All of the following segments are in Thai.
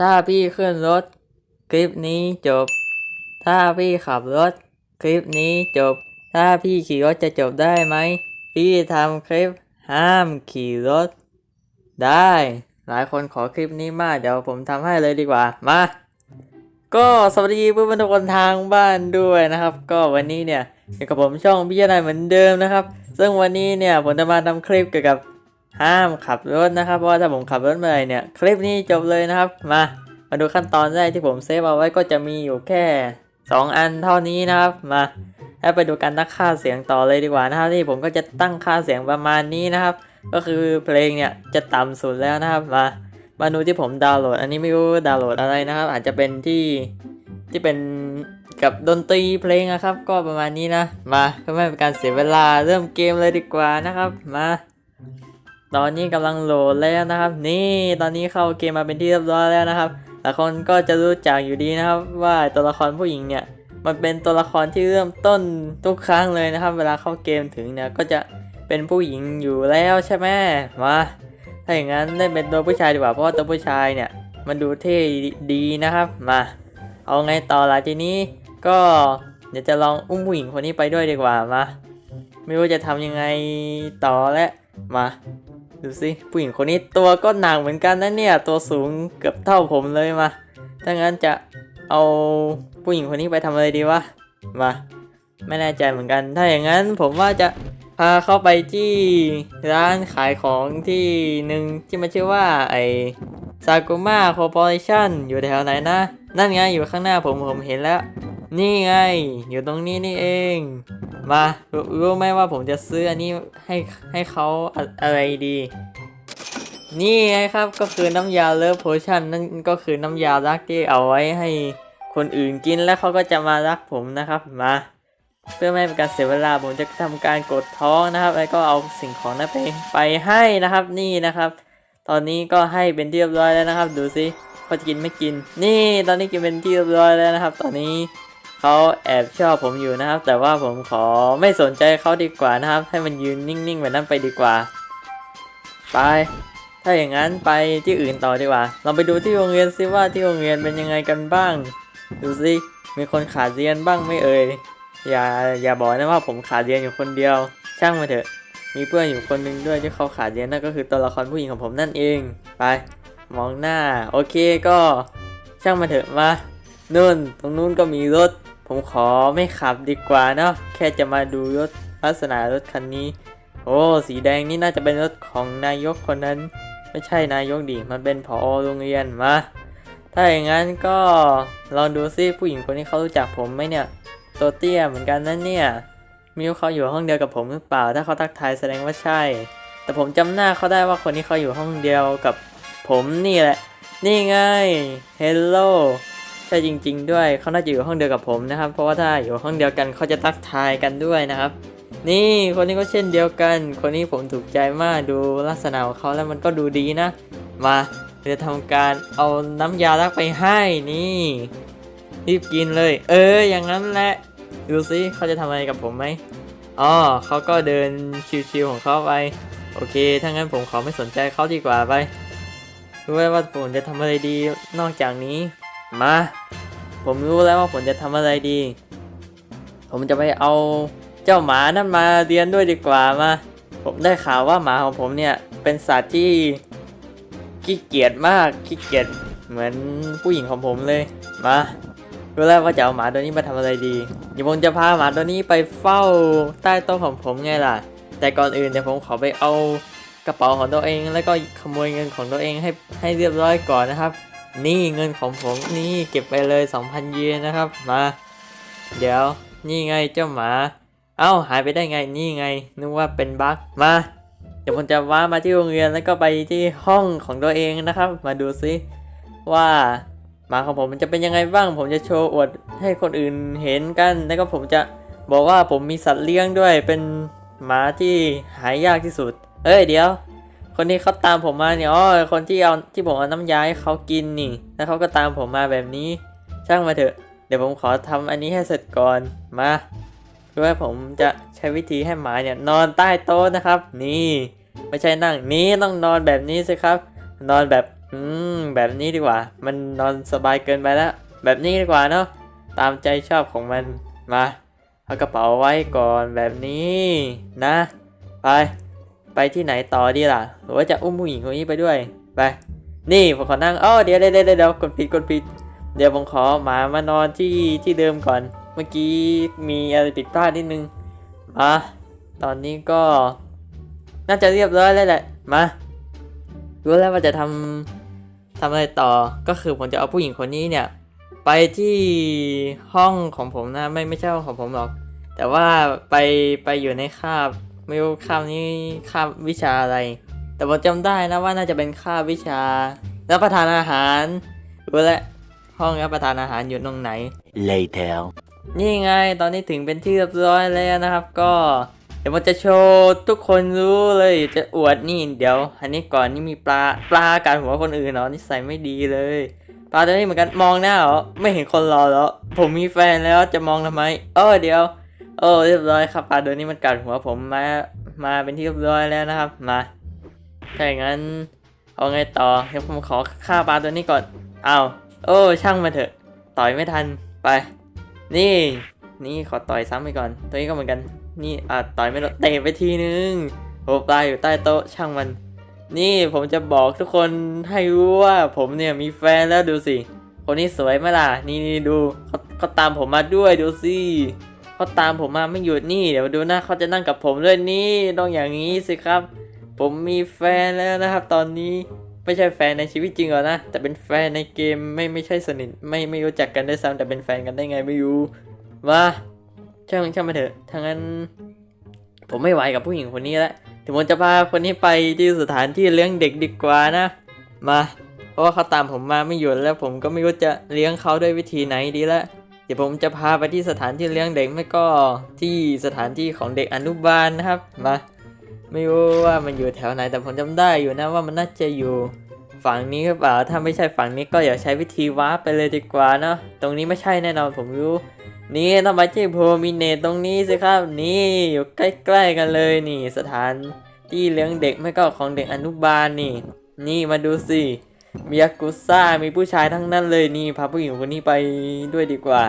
ถ้าพี่ขึ้นรถ คลิปนี้จบ ถ้าพี่ขับรถ คลิปนี้จบ ถ้าพี่ขี่รถจะจบได้ไหม พี่ทำคลิปห้ามขี่รถ ได้ หลายคนขอคลิปนี้มาก เดี๋ยวผมทำให้เลยดีกว่า มา ก็สวัสดีเพื่อนๆทุกคนทางบ้านด้วยนะครับ ก็วันนี้เนี่ยอยู่กับผมช่องพี่นายเหมือนเดิมนะครับ ซึ่งวันนี้เนี่ยผมจะมาทำคลิปเกี่ยวกับ ห้ามขับรถนะครับ เพราะว่าถ้าผมขับรถเมื่อไหร่เนี่ย คลิปนี้จบเลยนะครับ มา มาดูขั้นตอนแรกที่ผมเซฟเอาไว้ก็จะมีอยู่แค่ 2 อันเท่านี้นะครับ มาแล้วไปดูการตั้งค่าเสียงต่อเลยดีกว่านะครับที่ผมก็จะตั้งค่าเสียงประมาณนี้นะครับ ก็คือเพลงเนี่ยจะต่ำสุดแล้วนะครับ มา มาดูที่ผมดาวน์โหลด อันนี้ไม่รู้ดาวน์โหลดอะไรนะครับ อาจจะเป็นที่ที่เป็นกับดนตรีเพลงนะครับ ก็ประมาณนี้นะ มาเพื่อไม่เป็นการเสียเวลาเริ่มเกมเลยดีกว่านะครับ มา ตอนนี้กำลังโหลดแล้วนะครับ นี่ตอนนี้เข้าเกมมาเป็นที่เรียบร้อยแล้วนะครับหลายคนก็จะรู้จักอยู่ดีนะครับ ว่าตัวละครผู้หญิงเนี่ยมันเป็นตัวละครที่เริ่มต้นทุกครั้งเลยนะครับ เวลาเข้าเกมถึงเนี่ยก็จะเป็นผู้หญิงอยู่แล้วใช่ไหมมาถ้าอย่างนั้นได้เป็นตัวผู้ชายดีกว่าเพราะว่าตัวผู้ชายเนี่ยมันดูเท่ดีนะครับมาเอาไงต่อล่ะทีนี้ก็เดี๋ยวจะลองอุ้มผู้หญิงคนนี้ไปด้วยดีกว่ามาไม่รู้จะทำยังไงต่อและมา ดูสิผู้หญิงคนนี้ตัวก็หนักเหมือนกันนะเนี่ย ตัวสูงเกือบเท่าผมเลยมาถ้างั้นจะเอาผู้หญิงคนนี้ไปทำอะไรดีวะมาไม่แน่ใจเหมือนกัน ถ้าอย่างนั้นผมว่าจะพาเข้าไปที่ร้านขายของที่หนึ่งที่มันชื่อว่าไอซากุมาคอร์ปอเรชั่นอยู่แถวไหนนะ นั่นไงอยู่ข้างหน้าผมผมเห็นแล้ว นี่ไง อยู่ตรงนี้นี่เอง มารู้รู้ไหมว่าผมจะซื้ออันนี้ให้ให้เขาอะอะไรดี นี่ไงครับก็คือน้ำยาเลิฟโพชั่นนั่นก็คือน้ำยารักที่เอาไว้ให้คนอื่นกินแล้วเขาก็จะมารักผมนะครับมาเพื่อไม่ให้เป็นการเสียเวลาผมจะทำการกดท้องนะครับ แล้วก็เอาสิ่งของนั้นไปไปให้นะครับนี่นะครับ ตอนนี้ก็ให้เป็นที่เรียบร้อยแล้วนะครับ ดูสิเขาจะกินไม่กิน นี่ตอนนี้กินเป็นที่เรียบร้อยแล้วนะครับ ตอนนี้ เขาแอบชอบผมอยู่นะครับ แต่ว่าผมขอไม่สนใจเขาดีกว่านะครับ ให้มันยืนนิ่งๆแบบนั้นไปดีกว่า ไป ถ้าอย่างนั้นไปที่อื่นต่อดีกว่า เราไปดูที่โรงเรียนซิว่าที่โรงเรียนเป็นยังไงกันบ้าง ดูสิมีคนขาดเรียนบ้างไม่เอ่ยอย่าอย่าบอกนะว่าผมขาดเรียนอยู่คนเดียว ช่างมาเถอะ มีเพื่อนอยู่คนหนึงด้วยที่เขาขาดเรียนนั่นก็คือตัวละครผู้หญิงของผมนั่นเอง ไป มองหน้า โอเคก็ ช่างมาเถอะมานู่นตรงนู้นก็มีรถ ผมขอไม่ขับดีกว่าเนาะแค่จะมาดูรถลักษณะรถคันนี้ โอ้ สีแดงนี่น่าจะเป็นรถของนายกคนนั้น ไม่ใช่นายกดิมันเป็นผอโรงเรียนมาถ้าอย่างนั้นก็ลองดูซิผู้หญิงคนนี้เขารู้จักผมไหมเนี่ย ตัวเตี้ยเหมือนกันนั่นเนี่ยมีรู้เขาอยู่ห้องเดียวกับผมหรือเปล่า ถ้าเขาทักทายแสดงว่าใช่ แต่ผมจำหน้าเขาได้ว่าคนนี้เขาอยู่ห้องเดียวกับผมนี่แหละ นี่ไงเฮลโล ใช่จริง ๆ ด้วยเขาน่าจะอยู่ห้องเดียวกับผมนะครับ เพราะว่าถ้าอยู่ห้องเดียวกันเขาจะทักทายกันด้วยนะครับ นี่คนนี้ก็เช่นเดียวกัน คนนี้ผมถูกใจมากดูลักษณะของเขาแล้วมันก็ดูดีนะ มาจะทำการเอาน้ำยาลักไปให้นี่รีบกินเลย เออ อย่างนั้นแหละดูสิเขาจะทำอะไรกับผมไหมอ๋อเขาก็เดินชิวๆของเขาไป โอเค ถ้างั้นผมขอไม่สนใจเขาดีกว่าไปรู้ไหมว่าผมจะทำอะไรดีนอกจากนี้ มา ผมรู้แล้วว่าผมจะทำอะไรดี ผมจะไปเอาเจ้าหมานั่นมาเรียนด้วยดีกว่ามา ผมได้ข่าวว่าหมาของผมเนี่ย เป็นสัตว์ที่ขี้เกียจมากขี้เกียจเหมือนผู้หญิงของผมเลย มารู้แล้วว่าจะเอาหมาตัวนี้มาทำอะไรดีเดี๋ยวผมจะพาหมาตัวนี้ไปเฝ้าใต้โต๊ะของผมไงล่ะ แต่ก่อนอื่นเดี๋ยวผมขอไปเอากระเป๋าของตัวเอง แล้วก็ขโมยเงินของตัวเองให้ให้เรียบร้อยก่อนนะครับ นี่เงินของผมนี่เก็บไปเลย 2,000 เยนนะครับ มา เดี๋ยวนี่ไงเจ้าหมา เอ้าหายไปได้ไงนี่ไง นึกว่าเป็นบั๊กมา เดี๋ยวผมจะว้ามาที่โรงเรียนแล้วก็ไปที่ห้องของตัวเองนะครับ มาดูซิว่าหมาของผมมันจะเป็นยังไงบ้าง ผมจะโชว์อวดให้คนอื่นเห็นกัน แล้วก็ผมจะบอกว่าผมมีสัตว์เลี้ยงด้วยเป็นหมาที่หายากที่สุด เอ้ยเดี๋ยว คนที่เขาตามผมมาเนี่ยอ๋อคนที่เอาที่ผมเอาน้ำยาให้เขากินนี่ แล้วเขาก็ตามผมมาแบบนี้ ช่างมาเถอะ เดี๋ยวผมขอทำอันนี้ให้เสร็จก่อนมาคือว่าผมจะใช้วิธีให้หมาเนี่ยนอนใต้โต๊ะนะครับ นี่ ไม่ใช่นั่งนี้ต้องนอนแบบนี้สิครับ นอนแบบอืมแบบนี้ดีกว่า มันนอนสบายเกินไปแล้วแบบนี้ดีกว่าเนาะตามใจชอบของมันมาเอากระเป๋าไว้ก่อนแบบนี้นะ ไป ไปที่ไหนต่อดีล่ะ หรือว่าจะอุ้มผู้หญิงคนนี้ไปด้วย ไป นี่ผมขอนั่งอ้อเดี๋ยวเดี๋ยวเดี๋ยวกดผิดกดผิด เดี๋ยวผมขอหมามานอนที่ที่เดิมก่อน เมื่อกี้มีอะไรผิดพลาดนิดนึง มา ตอนนี้ก็ น่าจะเรียบร้อยแล้วแหละ มารู้แล้วว่าจะทำทำอะไรต่อ ก็คือผมจะเอาผู้หญิงคนนี้เนี่ย ไปที่ห้องของผมนะ ไม่ไม่ใช่ห้องของผมหรอก แต่ว่าไปไปอยู่ในคาบ ไม่รู้คาบนี้คาบวิชาอะไร แต่ผมจำได้นะว่าน่าจะเป็นคาบวิชารับประทานอาหารรู้แล้วห้องรับประทานอาหารอยู่ตรงไหน Later. นี่ไงตอนนี้ถึงเป็นที่เรียบร้อยแล้วนะครับ ก็เดี๋ยวมันจะโชว์ทุกคนรู้เลยจะอวดนี่เดี๋ยว อันนี้ก่อนนี่มีปลาปลากัดหัวคนอื่นเนาะนิสัยไม่ดีเลย ปลาตัวนี้เหมือนกันมองหน้าเหรอไม่เห็นคนรอแล้วผมมีแฟนแล้วจะมองทำไม เออเดี๋ยว เออเรียบร้อยครับปลาตัวนี้มันกัดหัวผมมา มาเป็นที่เรียบร้อยแล้วนะครับ มาถ้าอย่างนั้นเอาไงต่อเดี๋ยวผมขอฆ่าปลาตัวนี้ก่อนเอาโอ้ช่างมาเถอะ ต่อยไม่ทันไป นี่ นี่ขอต่อยซ้ำไปก่อน ตัวนี้ก็เหมือนกัน นี่อะต่อยไม่โดเตะไปทีนึงโอ้ปลาอยู่ใต้โต๊ะช่างมัน นี่ผมจะบอกทุกคนให้รู้ว่าผมเนี่ยมีแฟนแล้วดูสิคนนี้สวยไหมล่ะ นี่นี่ดูเขาเขาตามผมมาด้วยดูสิ เขาตามผมมาไม่หยุดนี่เดี๋ยวดูนะเขาจะนั่งกับผมด้วยนี่ต้องอย่างนี้สิครับ ผมมีแฟนแล้วนะครับ ตอนนี้ไม่ใช่แฟนในชีวิตจริงหรอนะ แต่เป็นแฟนในเกมไม่ไม่ใช่สนิทไม่ไม่รู้จักกันด้วยซ้ำแต่เป็นแฟนกันได้ไงไม่รู้มาช่างช่างมาเถอะถ้างั้น ผมไม่ไหวกับผู้หญิงคนนี้แล้วเดี๋ยวผมจะพาคนนี้ไปที่สถานที่เลี้ยงเด็กดีกว่านะ มา เพราะว่าเขาตามผมมาไม่หยุดแล้วผมก็ไม่รู้จะเลี้ยงเขาด้วยวิธีไหนดีละ ดี๋ยวผมจะพาไปที่สถานที่เลี้ยงเด็กไม่ก็ที่สถานที่ของเด็กอนุบาลนะครับมาไม่รู้ว่ามันอยู่แถวไหนแต่ผมจำได้อยู่นะว่ามันน่าจะอยู่ฝั่งนี้หรือเปล่าถ้าไม่ใช่ฝั่งนี้ก็อย่าใช้วิธีวาร์ปไปเลยดีกว่าเนาะตรงนี้ไม่ใช่แน่นอนผมรู้ นี่ต้องไปที่โพมิเนตตรงนี้สิครับ นี่อยู่ใกล้ๆกันเลยนี่ สถานที่เลี้ยงเด็กไม่ก็ของเด็กอนุบาลนี่ นี่มาดูสิ มียากุซ่ามีผู้ชายทั้งนั้นเลยนี่พาผู้หญิงคนนี้ไปด้วยดีกว่า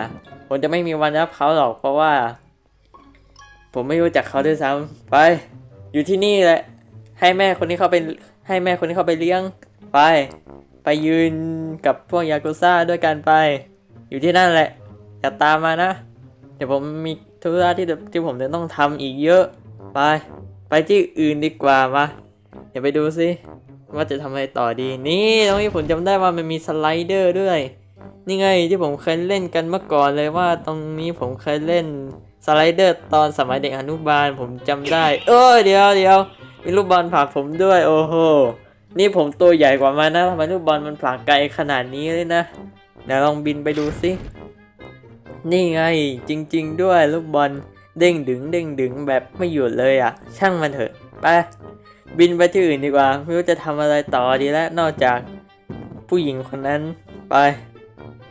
ผมจะไม่มีวันรับเขาหรอกเพราะว่า ผมไม่รู้จักเขาด้วยซ้ำไป อยู่ที่นี่แหละ ให้แม่คนนี้เขาไปให้แม่คนนี้เขาไปเลี้ยง ไป ไปยืนกับพวกยากุซ่าด้วยกันไป อยู่ที่นั่นแหละอย่าตามมานะ เดี๋ยวผมมีธุระที่ที่ผมจะต้องทำอีกเยอะ ไป ไปที่อื่นดีกว่ามาเดี๋ยวไปดูสิ ว่าจะทำอะไรต่อดี นี่ตรงนี้ผมจำได้ว่ามันมีสไลเดอร์ด้วย นี่ไงที่ผมเคยเล่นกันเมื่อก่อนเลยว่าตรงนี้ผมเคยเล่นสไลเดอร์ตอนสมัยเด็กอนุบาลผมจำได้ เออเดี๋ยวเดี๋ยวมีลูกบอลผลักผมด้วย โอ้โหนี่ผมตัวใหญ่กว่ามันนะทำไมลูกบอลมันผลักไกลขนาดนี้เลยนะเดี๋ยวลองบินไปดูสินี่ไงจริง ๆ ด้วยลูกบอลเด้งดึงเด้งดึงแบบไม่หยุดเลยอะ ช่างมันเถอะไป บินไปที่อื่นดีกว่า ไม่รู้จะทำอะไรต่อดีแล้วนอกจากผู้หญิงคนนั้นไป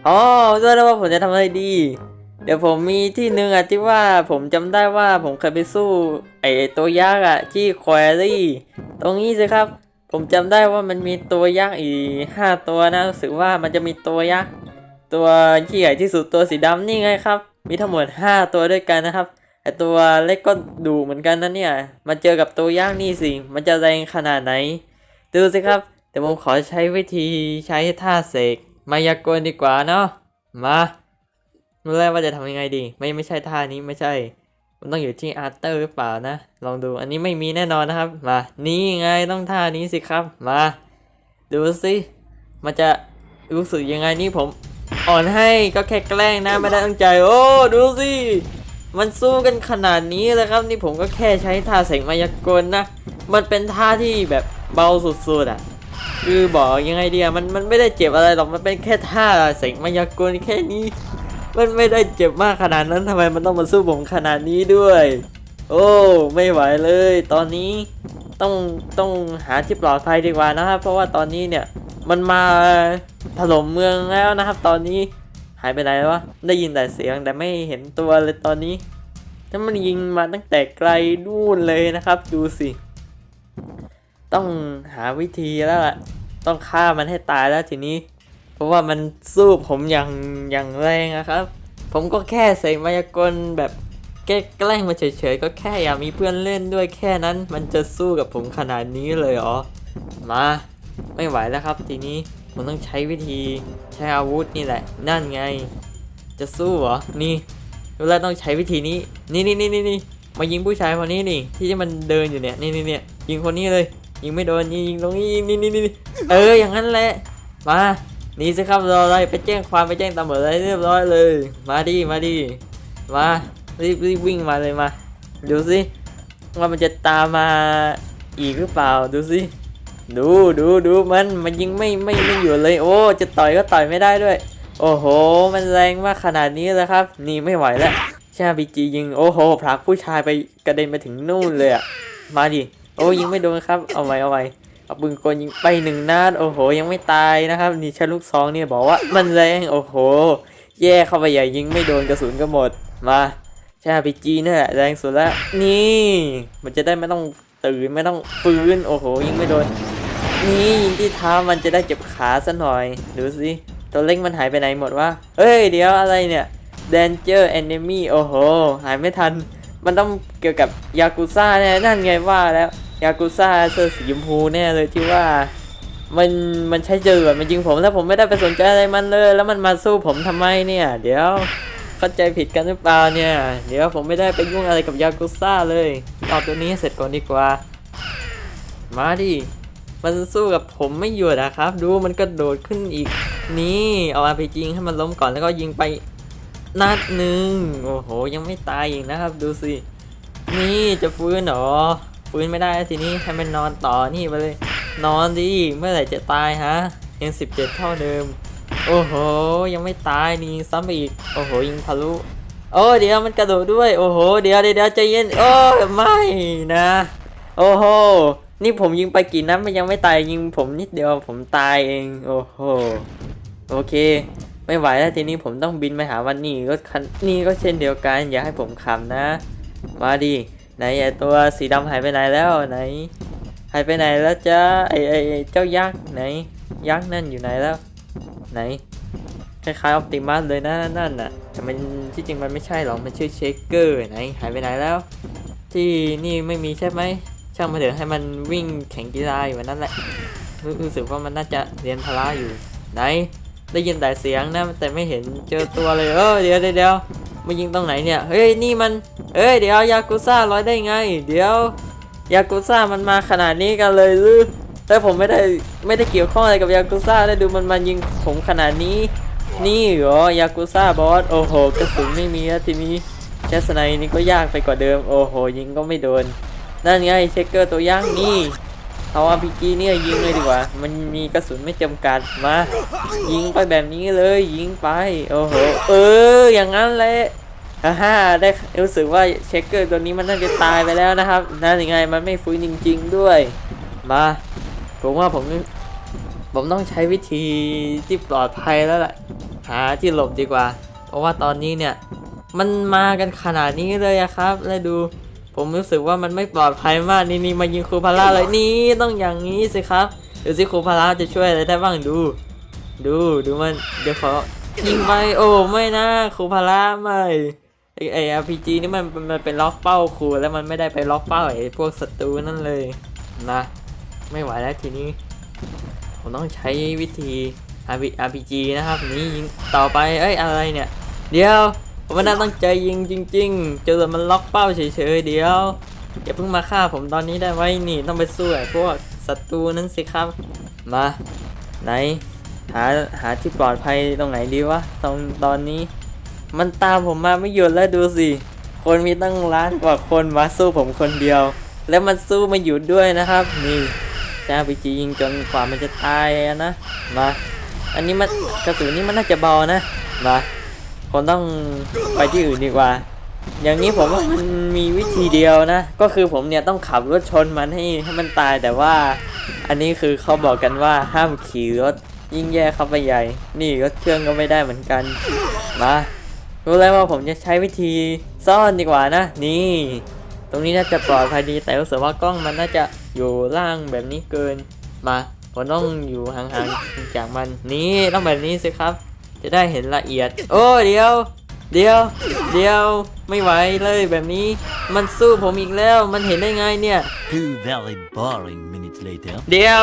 อ๋อรู้แล้วว่าผมจะทำอะไรดี เดี๋ยวผมมีที่หนึ่งอะที่ว่าผมจำได้ว่าผมเคยไปสู้ไอตัวยักษ์อะที่ควรี่ ตรงนี้สิครับ ผมจำได้ว่ามันมีตัวยักษ์อีห้าตัวนะรู้สึกว่ามันจะมีตัวยักษ์ตัวที่ใหญ่ที่สุดตัวสีดำนี่ไงครับ มีทั้งหมด 5 ตัวด้วยกันนะครับ แต่ตัวเล็กก็ดูเหมือนกันนะเนี่ย มาเจอกับตัวย่างนี่สิ มันจะแรงขนาดไหน ดูสิครับ แต่ผมขอใช้วิธีใช้ท่าเสกมายากลดีกว่าเนาะ มารู้แล้วว่าจะทำยังไงดี ไม่ไม่ใช่ท่านี้ไม่ใช่ มันต้องอยู่ที่อาร์เตอร์หรือเปล่านะ ลองดู อันนี้ไม่มีแน่นอนนะครับ มา นี่ไงต้องท่านี้สิครับ มา ดูสิมันจะรู้สึกยังไงนี่ผมอ่อนให้ก็แค่แกล้งนะไม่ได้ตั้งใจ โอ้ ดูสิ มันสู้กันขนาดนี้เลยครับ นี่ผมก็แค่ใช้ท่าเสกมายากลนะ มันเป็นท่าที่แบบเบาสุดๆอะ คือบอกยังไงเดียมันมันไม่ได้เจ็บอะไรหรอก มันเป็นแค่ท่าเสกมายากลแค่นี้ มันไม่ได้เจ็บมากขนาดนั้นทำไมมันต้องมาสู้ผมขนาดนี้ด้วย โอ้ไม่ไหวเลย ตอนนี้ต้องต้องหาที่ปลอดภัยดีกว่านะครับ เพราะว่าตอนนี้เนี่ยมันมาถล่มเมืองแล้วนะครับ ตอนนี้ หายไปไหนแล้ววะ ได้ยินแต่เสียงแต่ไม่เห็นตัวเลยตอนนี้ถ้ามันยิงมาตั้งแต่ไกลนู่นเลยนะครับ ดูสิ ต้องหาวิธีแล้วล่ะ ต้องฆ่ามันให้ตายแล้วทีนี้ เพราะว่ามันสู้ผมอย่างอย่างแรงอะครับ ผมก็แค่เสกมายากลแบบแกแกล้งมาเฉยๆ ก็แค่อยากมีเพื่อนเล่นด้วยแค่นั้น มันจะสู้กับผมขนาดนี้เลยเหรอ มา ไม่ไหวแล้วครับทีนี้ ผมต้องใช้วิธีใช้อาวุธนี่แหละ นั่นไง จะสู้เหรอ นี่ดูแลวต้องใช้วิธีนี้ นี่นี่นี่นี่นี่มายิงผู้ชายคนนี้นี่ ที่มันเดินอยู่เนี่ย นี่นี่เนี่ยยิงคนนี้เลย ยิงไม่โดนยิงยิงตรงนี้ยิงนี่นี่นี่เออ อย่างนั้นแหละ มาหนี่สิครับรออะไรไปแจ้งความไปแจ้งตำรวจอะไรเรียบร้อยเลย มาดิมาดิมารีบรีบวิ่งมาเลยมาดูสิว่ามันจะตามมาอีกหรือเปล่าดูสิ ดูดูดูมันมันยิงไม่ไม่ไม่หยุดเลย โอ้ จะต่อยก็ต่อยไม่ได้ด้วย โอ้โห มันแรงมากขนาดนี้แล้วครับ นี่ไม่ไหวแล้วชาบีจียิงโอ้โหผลักผู้ชายไปกระเด็นไปถึงนู่นเลยอะมาดิโอ้ยิงไม่โดนครับ เอาไว้เอาไว้เอาปืนกลยิงไปหนึ่งนัดโอ้โห ยังไม่ตายนะครับนี่ใช้ลูกซองเนี่ยบอกว่ามันแรงโอ้โห แย่เข้าไปใหญ่ยิงไม่โดนกระสุนก็หมดมาชาบีจีนี่แหละแรงสุดแล้วนี่ มันจะได้ไม่ต้องตื่นไม่ต้องฟื้นโอ้โหยิงไม่โดน นี่ยิงที่เท้ามันจะได้เจ็บขาซะหน่อย ดูสิตัวเล็กมันหายไปไหนหมดวะเฮ้ย เดี๋ยวอะไรเนี่ย Danger Enemy โอ้โห หายไม่ทัน มันต้องเกี่ยวกับยากุซ่าแน่นั่นไงว่าแล้วยากุซ่าเสื้อสีชมพูแน่เลยที่ว่า มันมันใช้เจอมันยิงผมแล้วผมไม่ได้ไปสนใจอะไรมันเลย แล้วมันมาสู้ผมทำไมเนี่ย เดี๋ยวเข้าใจผิดกันหรือเปล่าเนี่ย เดี๋ยวผมไม่ได้ไปยุ่งอะไรกับยากุซ่าเลยเอาตัวนี้เสร็จก่อนดีกว่า มาดิ มันสู้กับผมไม่หยุดนะครับ ดูมันกระโดดขึ้นอีก นี่เอาอาไปยิงให้มันล้มก่อนแล้วก็ยิงไปนัดหนึ่งโอ้โห ยังไม่ตายอีกนะครับ ดูสิ นี่จะฟื้นหรอ ฟื้นไม่ได้ทีนี้ให้มันนอนต่อนี่ไปเลย นอนดิเมื่อไหร่จะตายฮะยังสิบเจ็ดเท่าเดิม โอ้โห ยังไม่ตายนี่ซ้ำไปอีก โอ้โห ยิงทะลุโอ้เดี๋ยวมันกระโดดด้วย โอ้โห เดี๋ยวเดี๋ยวเดี๋ยวใจเย็น โอ้ไม่นะ โอ้โห นี่ผมยิงไปกี่นัดมันยังไม่ตายยิงผมนิดเดียวผมตายเอง โอ้โหโอเค ไม่ไหวแล้วทีนี้ผมต้องบินไปหาวันนี้ก็คันนี่ก็เช่นเดียวกัน อย่าให้ผมขำนะ มาดิไหนไอตัวสีดำหายไปไหนแล้วไหนหายไปไหนแล้วจ้าไอไอเจ้ายักษ์ไหน ยักษ์นั่นอยู่ไหนแล้ว ไหนคล้ายๆออปติมัสเลยนะนั่นน่ะแต่มันที่จริงมันไม่ใช่หรอกมันชื่อเชคเกอร์ไหนหายไปไหนแล้ว ที่นี่ไม่มีใช่ไหม ช่างมาเถอะให้มันวิ่งแข่งกีฬาอยู่วันนั้นแหละรู้สึกว่ามันน่าจะเรียนพละอยู่ไหนได้ยินแต่เสียงนะแต่ไม่เห็นเจอตัวเลยเออเดี๋ยวเดี๋ยวมายิงตรงไหนเนี่ยเฮ้ยนี่มันเอ้ยเดี๋ยวยากุซ่าร้อยได้ไง เดี๋ยวยากุซ่ามันมาขนาดนี้กันเลยหรือแต่ผมไม่ได้ไม่ได้เกี่ยวข้องอะไรกับยากุซ่าแล้ดูมันมายิงผมขนาดนี้ นี่เหรอยากุซ่าบอสโอ้โหกระสุนไม่มีแล้วทีนี้แชสไนนี่ก็ยากไปกว่าเดิม โอ้โหยิงก็ไม่โดน นั่นไงเช็คเกอร์ตัวย่างนี่เอาอาพีจีเนี่ยยิงเลยดีกว่า มันมีกระสุนไม่จำกัดมา ยิงไปแบบนี้เลยยิงไป โอ้โห เออ อย่างนั้นแหละฮ่าฮ่าได้รู้สึกว่าเช็คเกอร์ตัวนี้มันน่าจะตายไปแล้วนะครับนั่นยังไงมันไม่ฟื้นจริง ๆด้วย มา ผมว่าผมผมต้องใช้วิธีที่ปลอดภัยแล้วแหละหาที่หลบดีกว่า เพราะว่าตอนนี้เนี่ย มันมากันขนาดนี้เลยครับ แล้วดู ผมรู้สึกว่ามันไม่ปลอดภัยมากนี่นี่มายิงครูพาร่าเลยนี่ต้องอย่างนี้สิครับเดี๋ยวสิครูพาร่าจะช่วยอะไรได้บ้างดู ดูดูมันเดี๋ยวขอยิงไปโอ้ไม่นะครูพาร่าไม่ไอไอาร์พีจีนี่มันมันเป็นล็อกเป้าครูแล้วมันไม่ได้ไปล็อกเป้าไอพวกศัตรูนั่นเลยนะไม่ไหวแล้วทีนี้ ผมต้องใช้วิธี RPG นะครับนี่ยิงต่อไปเอ้ยอะไรเนี่ย เดี๋ยว ผมไม่ได้ตั้งใจยิงจริง ๆ เจอมันล็อกเป้าเฉยๆเดียวอย่าเพิ่งมาฆ่าผมตอนนี้ได้ไว้นี่ต้องไปสู้ไอ้พวกศัตรูนั้นสิครับ มาไหน หาหาที่ปลอดภัยตรงไหนดีวะตรงตอนนี้ มันตามผมมาไม่หยุดแล้วดูสิคนมีตั้งล้านกว่าคนมาสู้ผมคนเดียว แล้วมันสู้มาหยุดด้วยนะครับ นี่จ้าไปจียิงจนกว่ามันจะตายนะมา อันนี้มันกระสุนนี่มันน่าจะเบานะมา ผมต้องไปที่อื่นดีกว่า อย่างนี้ผมว่ามันมีวิธีเดียวนะ ก็คือผมเนี่ยต้องขับรถชนมันให้ให้มันตายแต่ว่า อันนี้คือเขาบอกกันว่าห้ามขี่รถยิ่งแย่เข้าไปใหญ่ นี่รถเครื่องก็ไม่ได้เหมือนกัน มารู้แล้วว่าผมจะใช้วิธีซ่อนดีกว่านะ นี่ ตรงนี้น่าจะปลอดภัยดีแต่รู้สึกว่ากล้องมันน่าจะอยู่ล่างแบบนี้เกิน มาผมต้องอยู่ห่างๆจากมัน นี่ต้องแบบนี้สิครับ จะได้เห็นละเอียด โอ้เดี๋ยว เดี๋ยว เดี๋ยวไม่ไหวเลยแบบนี้ มันสู้ผมอีกแล้วมันเห็นได้ไงเนี่ย Two very boring minutes later. เดี๋ยว